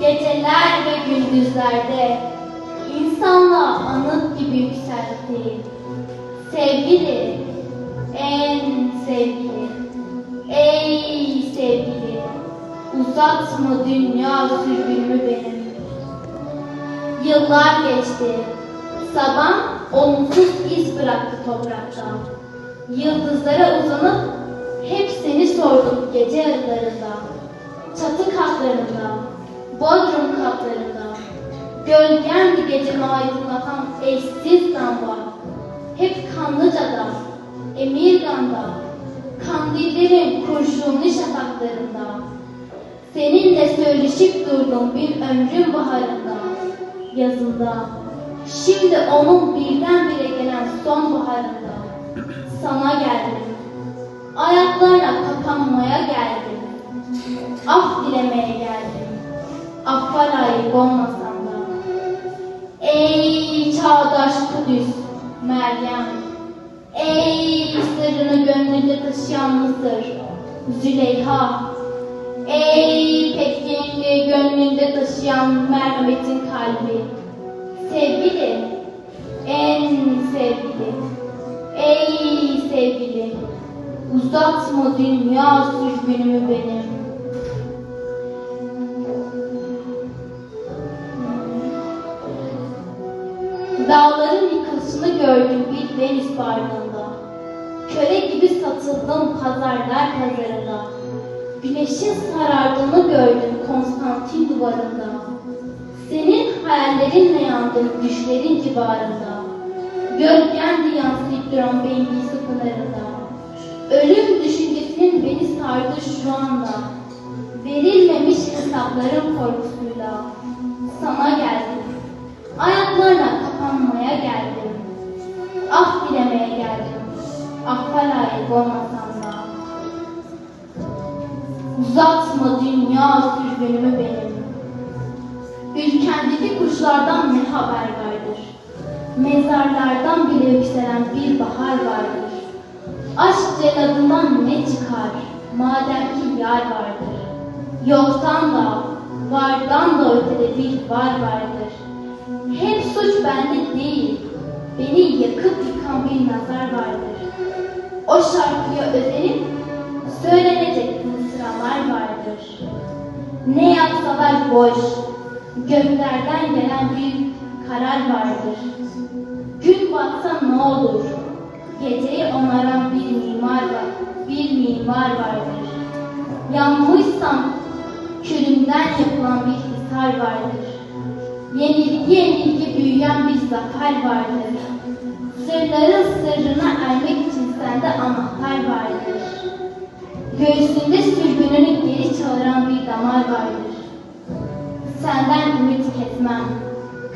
Geceler ve gündüzlerde insanlığa anıt gibi yükseltti. Sevgili, en sevgili, ey sevgili, uzatma dünya sürgünümü benim. Yıllar geçti, sabah olumsuz iz bıraktı toprakta. Yıldızlara uzanıp hep seni sordum gece yarılarında. Çatı katlarında, bodrum katlarında. Gölgemdi gecemi aydınlatan eşsiz lamba. Hep Kanlıca'da, Emirgan'da, kandillerin kurşunlu şafaklarında. Seninle söyleşip durdum bir ömrün baharında, yazında. Şimdi onun birdenbire gelen sonbaharında sana layık olmasam da. Ey çağdaş Kudüs, Meryem. Ey sırrını gönlünde taşıyan Mısır, Züleyha. Ey Pekinli gönlünde taşıyan merhametin kalbi. Sevgili, en sevgili, ey sevgili, uzatma dünya sürgünümü benim. Dağların yıkılışını gördüm bir deniz bardağında. Köre gibi satıldım pazarlar pazarında. Güneşin sarardığını gördüm Konstantin duvarında. Senin hayallerinle yandım düşlerin civarında. Gölgen yansıyıp duran Bengisi pınarında. Ölüm düşüncesinin beni sardı şu anda. Verilmemiş hesapların korkusuyla. Sana geldim. Ayaklarına kapanmaya geldim. Af dilemeye geldim. Affa layık olmasam da. Uzatma dünya sürgünümü benim. Ülkendeki kuşlardan ne haber vardır? Mezarlardan bile yükselen bir bahar vardır. Aşk celladından ne çıkar? Madem ki yar vardır. Yoktan da, vardan da ötede bir var vardır. Suç bende değil, beni yakıp yıkan bir nazar vardır. O şarkıya özenip söylenecek mısralar vardır. Ne yapsalar boş, göklerden gelen bir karar vardır. Gün batsa ne olur, geceyi onaran bir mimar var, bir mimar vardır. Yanmışsam külümden yapılan bir hisar vardır. Yenilgi yenilgi büyüyen bir zafer vardır. Sırların sırrına ermek için sende anahtar vardır. Göğsünde sürgününü geri çağıran bir damar vardır. Senden ümit kesmem.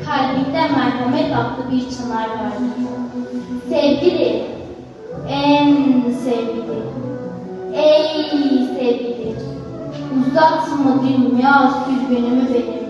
Kalbinde merhamet adlı bir çınar vardır. Sevgili, en sevgili, ey sevgili, uzatma dünya sürgünümü benim.